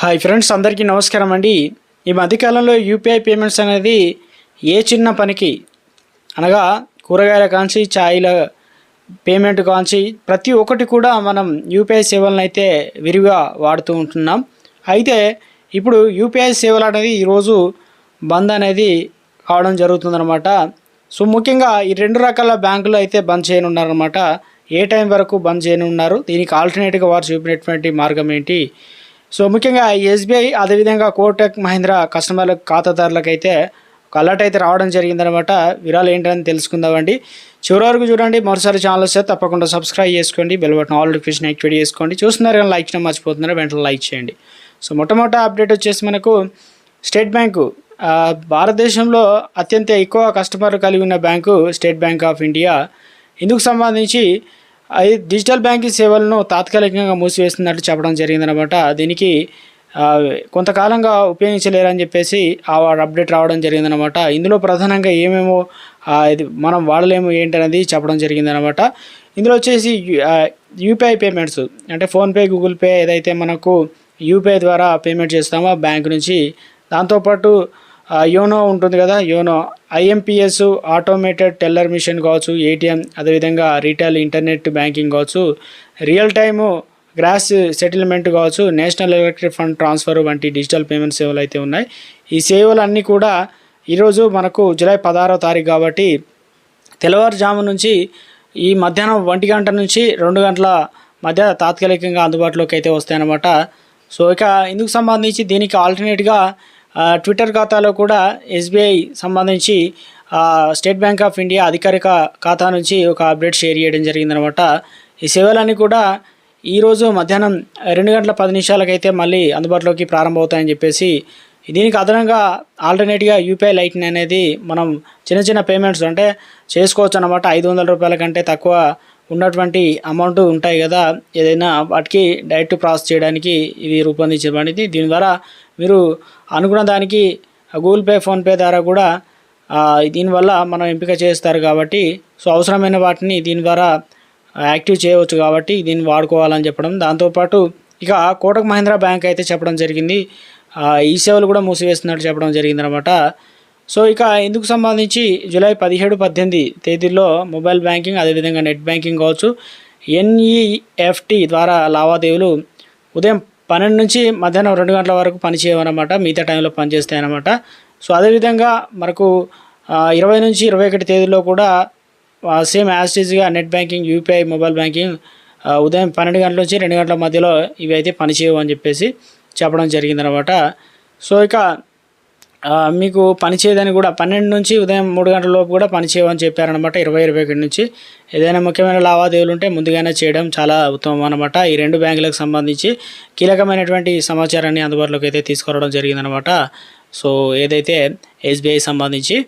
Hi friends అందరికీ నమస్కారం అండి. ఈ మధ్యకాలంలో యూపీఐ పేమెంట్స్ అనేది ఏ చిన్న పనికి అనగా కూరగాయల కాంచి ఛాయల పేమెంట్ కాంచి ప్రతి ఒక్కటి కూడా మనం యూపీఐ సేవలను అయితే విరివిగా వాడుతూ ఉంటున్నాం. అయితే ఇప్పుడు యూపీఐ సేవలు అనేది ఈరోజు బంద్ అనేది కావడం జరుగుతుందన్నమాట. సో ముఖ్యంగా ఈ రెండు రకాల బ్యాంకులు అయితే బంద్ చేయనున్నారన్నమాట. ఏ టైం వరకు బంద్ చేయనున్నారు? దీనికి ఆల్టర్నేట్గా వారు చూపినటువంటి మార్గం ఏంటి? సో ముఖ్యంగా ఎస్బీఐ అదేవిధంగా కోటక్ మహీంద్రా కస్టమర్ల ఖాతాదారులకు అయితే ఒక అలర్ట్ అయితే రావడం జరిగిందనమాట వివరాలు ఏంటని తెలుసుకుందామండి చివరి వరకు చూడండి. మరోసారి ఛానల్ వస్తే తప్పకుండా సబ్స్క్రైబ్ చేసుకోండి. Bell button all notification activate చేసుకోండి. చూస్తున్నారు కానీ లైక్ చేయడం మర్చిపోతున్నారు? వెంటనే లైక్ చేయండి. సో మొట్టమొదటి అప్డేట్ వచ్చేసి మనకు స్టేట్ బ్యాంకు. భారతదేశంలో అత్యంత ఎక్కువ కస్టమర్లు కలిగి ఉన్న bank state bank of India. ఇందుకు సంబంధించి అది డిజిటల్ బ్యాంకింగ్ సేవలను తాత్కాలికంగా మూసివేస్తున్నట్టు చెప్పడం జరిగిందనమాట. దీనికి కొంతకాలంగా ఉపయోగించలేరని చెప్పేసి ఆ అప్డేట్ రావడం జరిగిందనమాట. ఇందులో ప్రధానంగా ఏమేమో ఇది మనం వాడలేము ఏంటనేది చెప్పడం జరిగిందనమాట. ఇందులో వచ్చేసి యూపీఐ పేమెంట్స్ అంటే ఫోన్పే గూగుల్ పే ఏదైతే మనకు యూపీఐ ద్వారా పేమెంట్ చేస్తామో బ్యాంక్ నుంచి దాంతోపాటు యోనో ఉంటుంది కదా YONO. IMPS automated teller machine కావచ్చు ఏటీఎం అదేవిధంగా రీటైల్ ఇంటర్నెట్ బ్యాంకింగ్ కావచ్చు రియల్ టైము గ్రాస్ సెటిల్మెంట్ కావచ్చు నేషనల్ ఎలక్ట్రిక్ ఫండ్ ట్రాన్స్ఫర్ వంటి డిజిటల్ పేమెంట్ సేవలు అయితే ఉన్నాయి. ఈ సేవలు అన్నీ కూడా ఈరోజు మనకు జూలై పదహారో తారీఖు కాబట్టి తెల్లవారుజాము నుంచి ఈ మధ్యాహ్నం ఒంటి గంట నుంచి రెండు గంటల మధ్య తాత్కాలికంగా అందుబాటులోకి అయితే వస్తాయన్నమాట. సో ఇక ఇందుకు సంబంధించి దీనికి ఆల్టర్నేట్గా ట్విట్టర్ ఖాతాలో కూడా ఎస్బీఐ సంబంధించి స్టేట్ బ్యాంక్ ఆఫ్ ఇండియా అధికారిక ఖాతా నుంచి ఒక అప్డేట్ షేర్ చేయడం జరిగిందనమాట ఈ సేవలన్నీ కూడా ఈరోజు మధ్యాహ్నం రెండు గంటల పది నిమిషాలకైతే మళ్ళీ అందుబాటులోకి ప్రారంభమవుతాయని చెప్పేసి దీనికి అదనంగా ఆల్టర్నేట్గా యూపీఐ లైట్ని అనేది మనం చిన్న చిన్న పేమెంట్స్ అంటే చేసుకోవచ్చు అనమాట ఐదు వందల రూపాయల కంటే తక్కువ ఉన్నటువంటి అమౌంట్ ఉంటాయి కదా ఏదైనా వాటికి డైరెక్ట్ ప్రాసెస్ చేయడానికి ఇది రూపొందించబడింది. దీని ద్వారా మీరు అనుకున్న దానికి గూగుల్ పే ఫోన్పే ద్వారా కూడా దీనివల్ల మనం ఎంపిక చేస్తారు కాబట్టి సో అవసరమైన వాటిని దీని ద్వారా యాక్టివ్ చేయవచ్చు కాబట్టి దీన్ని వాడుకోవాలని చెప్పడం. దాంతోపాటు ఇక కోటక్ మహీంద్రా బ్యాంక్ అయితే చెప్పడం జరిగింది. ఈ సేవలు కూడా మూసివేస్తున్నట్టు చెప్పడం జరిగింది అనమాట సో ఇక ఇందుకు సంబంధించి జూలై పదిహేడు పద్దెనిమిది తేదీల్లో మొబైల్ బ్యాంకింగ్ అదేవిధంగా నెట్ బ్యాంకింగ్ కావచ్చు ఎన్ఈఎఫ్టి ద్వారా లావాదేవీలు ఉదయం పన్నెండు నుంచి మధ్యాహ్నం రెండు గంటల వరకు పనిచేయమన్నమాట మిగతా టైంలో పనిచేస్తాయి అన్నమాట సో అదేవిధంగా మనకు ఇరవై నుంచి ఇరవై ఒకటి తేదీలో కూడా same యాస్టీజ్గా net banking UPI mobile banking ఉదయం పన్నెండు గంటల నుంచి రెండు గంటల మధ్యలో ఇవి అయితే పనిచేయవు అని చెప్పేసి చెప్పడం జరిగిందనమాట సో ఇక మీకు పనిచేయదని కూడా పన్నెండు నుంచి ఉదయం మూడు గంటల లోపు కూడా పనిచేయమని చెప్పారనమాట ఇరవై ఇరవై ఒకటి నుంచి. ఏదైనా ముఖ్యమైన లావాదేవీలు ఉంటే ముందుగానే చేయడం చాలా ఉత్తమం అనమాట ఈ రెండు బ్యాంకులకు సంబంధించి కీలకమైనటువంటి సమాచారాన్ని అందుబాటులోకి అయితే తీసుకురావడం జరిగిందనమాట సో ఏదైతే ఎస్బీఐ సంబంధించి